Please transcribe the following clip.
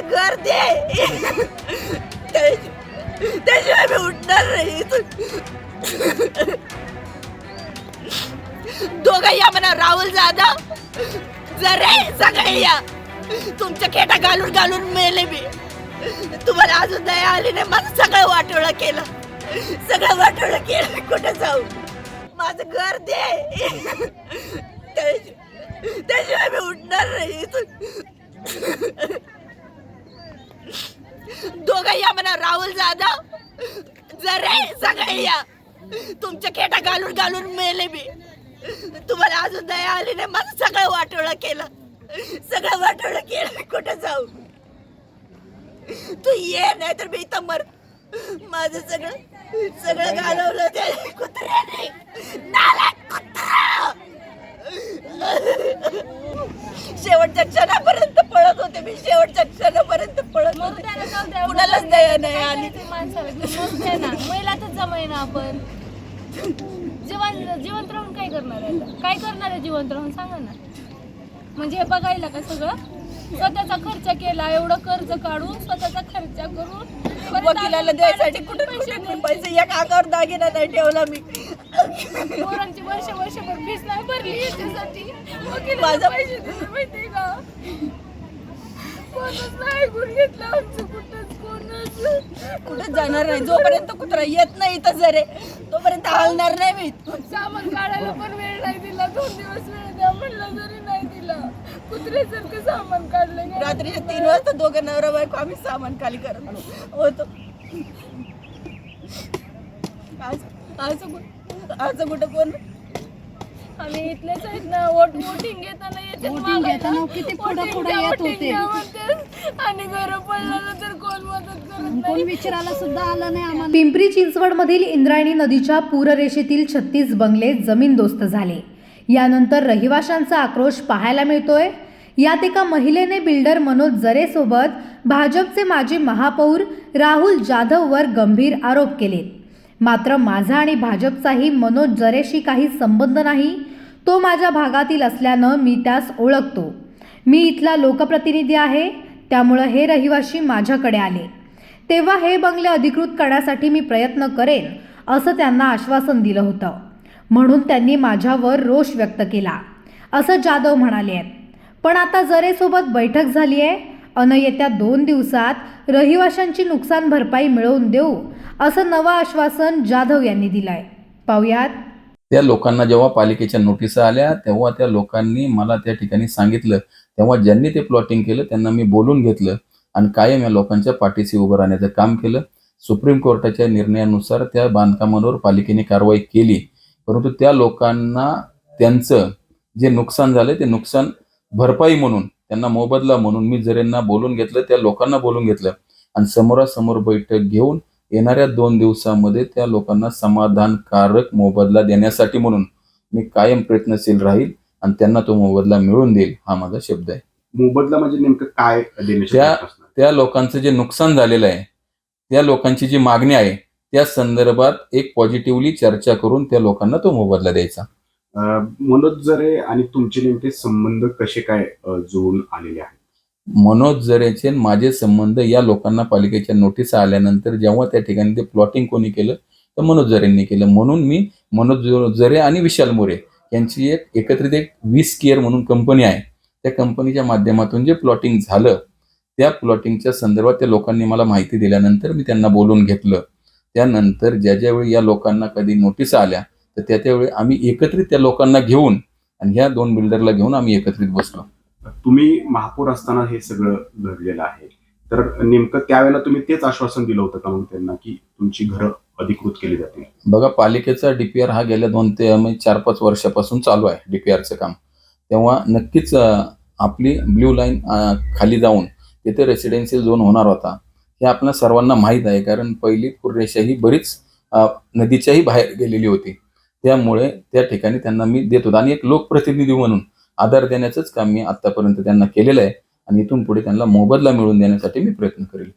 माझं घर दे त्याशिवाय मी उठणार नाही इथून. दोघं या म्हणा राहुल जाधव. जरे सगळे या. तुमच्या खेटा घालून घालून मेले मी. तुम्हाला अजून दया आली नाही. माझं सगळं वाटोळं केलं. सगळं वाटोळं केलं. कुठं जाऊ? माझं घर दे. त्याशिवाय मी उठणार नाही इथून दोघं या म्हणा राहुल जाधव जरे सगळे या. तुमच्या खेटा घालून घालून मेले मी. तुम्हाला अजून दया आली नाही. माझं सगळं वाटोळं केलं. सगळं वाटोळं केलं कुठं जाऊ. तू ये नाही तर मी इथं मर. माझं सगळं सगळं घालवलं त्या कुत्र्याने नाला कुत्रा. शेवटच्या क्षणापर्यंत होते मी शेवटच्या क्षणापर्यंत पळत होते. कुणालाच दया नाही आली महिलातच जमाय ना. आपण. जिवंत जिवंत राहून काय करणार आहे आता? काय करणार आहे जिवंत राहून? सांगा ना. म्हणजे हे बघायला का सगळं? स्वतःचा खर्च केला एवढं कर्ज काढून स्वतःचा खर्च करून परत वकिलाला अजून द्यायसाठी कुठे पैसे कुठे पैसे एक अंगावर दागिना नाही ठेवला मी. पोरांची वर्ष वर्षभर फीस नाही भरली याच्यासाठी. वकिलाला माझा- पैसे दिले माहितीये कुठे जाणार नाही. जोपर्यंत कुत्रा येत नाही इथं जरे तोपर्यंत हलणार नाही मी सामान काढायला पण वेळ नाही दिला. दोन दिवस वेळ द्या म्हणलं जरी नाही दिला. कुत्र्यासारखं सामान काढलं. रात्रीच्या तीन वाजता दोघं नवरा बायको आम्ही सामान खाली करत होतो. आज आज कुठं आज कुठं कोण आम्ही इथलेच आहेत ना वोट वोटिंग घेताना येते Voting घेताना किती पुढं पुढं येत होते. आणि घर पडलं तर कोण मदत करत कोण नाही? विचारायला सुद्धा आलं नाही आम्हाला. पिंपरी चिंचवडमधील इंद्रायणी नदीच्या पूररेषेतील छत्तीस बंगले जमीनदोस्त झाले. यानंतर रहिवाशांचा आक्रोश पाहायला मिळतोय. यात एका महिलेने बिल्डर मनोज जरेसोबत भाजपचे माजी महापौर राहुल जाधववर गंभीर आरोप केले. मात्र माझा आणि भाजपचाही मनोज जरेशी काही संबंध नाही तो माझ्या भागातील असल्यानं मी त्यास ओळखतो. मी इथला लोकप्रतिनिधी आहे त्यामुळं हे रहिवाशी माझ्याकडे आले. तेव्हा हे बंगले अधिकृत करण्यासाठी मी प्रयत्न करेन असं त्यांना आश्वासन दिलं होतं. म्हणून त्यांनी माझ्यावर रोष व्यक्त केला. असं जाधव म्हणाले आहेत. पण आता जरेसोबत बैठक झाली आहे. अन येत्या दोन दिवसात रहिवाशांची नुकसान भरपाई मिळवून देऊ असं नवं आश्वासन जाधव यांनी दिलं आहे पाहुयात त्या लोकांना जेव्हा पालिकेच्या नोटिसा आल्या तेव्हा त्या लोकांनी मला त्या ठिकाणी सांगितलं. तेव्हा ज्यांनी ते प्लॉटिंग केलं त्यांना मी बोलून घेतलं आणि कायम या लोकांच्या पाठीशी उभं राहण्याचं काम केलं. सुप्रीम कोर्टाच्या निर्णयानुसार त्या बांधकामांवर पालिकेने कारवाई केली. परंतु त्या लोकांना त्यांचं जे नुकसान झालं ते नुकसान भरपाई म्हणून त्यांना मोबदला म्हणून मी जरेंना बोलून घेतलं त्या लोकांना बोलून घेतलं. आणि समोरासमोर बैठक घेऊन येणाऱ्या दोन दिवसामध्ये त्या लोकांना समाधानकारक मोबदला देण्यासाठी म्हणून मी कायम प्रयत्नशील राहील आणि त्यांना तो मोबदला मिळवून देईल हा माझा शब्द आहे. मोबदला म्हणजे नेमकं काय त्या-? त्या लोकांचं जे नुकसान झालेलं आहे त्या लोकांची जी मागणी आहे त्या संदर्भात एक पॉझिटिव्हली चर्चा करून त्या लोकांना तो मोबदला द्यायचा. मनोज जरे आणि तुमचे नेमके संबंध कसे काय जुळून आलेले आहेत? मनोज जरेचे माझे संबंध या लोकांना पालिकेच्या नोटीस आल्यानंतर जेव्हा त्या ठिकाणी ते प्लॉटिंग कोणी केलं तर मनोज जरेंनी केलं. म्हणून मी मनोज जरे आणि विशाल मोरे यांची एक एकत्रित एक वीस केअर म्हणून कंपनी आहे. त्या कंपनीच्या माध्यमातून जे प्लॉटिंग झालं त्या प्लॉटिंगच्या संदर्भात त्या लोकांनी मला माहिती दिल्यानंतर मी त्यांना बोलून घेतलं. त्यानंतर ज्या ज्यावेळी या लोकांना कधी नोटीस आल्या तर त्या त्यावेळी आम्ही एकत्रित त्या लोकांना घेऊन आणि ह्या दोन बिल्डरला घेऊन आम्ही एकत्रित बसलो. तुम्ही महापौर असताना हे सगळं घडलेलं आहे. तर नेमकं त्यावेळेला तुम्ही तेच आश्वासन दिलं होतं का मग त्यांना की तुमची घरं अधिकृत केली जातील? बघा पालिकेचा डीपीआर हा गेल्या दोन ते म्हणजे चार पाच वर्षापासून चालू आहे डीपीआरचं काम. तेव्हा नक्कीच आपली ब्ल्यू लाईन खाली जाऊन तिथे रेसिडेन्शियल झोन होणार होता. हे आपल्या सर्वांना माहीत आहे कारण पहिली पूररेषा ही बरीच नदीच्याही बाहेर गेलेली होती. त्यामुळे त्या ठिकाणी त्यांना मी देत होतो. आणि एक लोकप्रतिनिधी म्हणून आधार देण्याचंच काम मी आतापर्यंत त्यांना केलेलं आहे. आणि इथून पुढे त्यांना मोबदला मिळवून देण्यासाठी मी प्रयत्न करेल.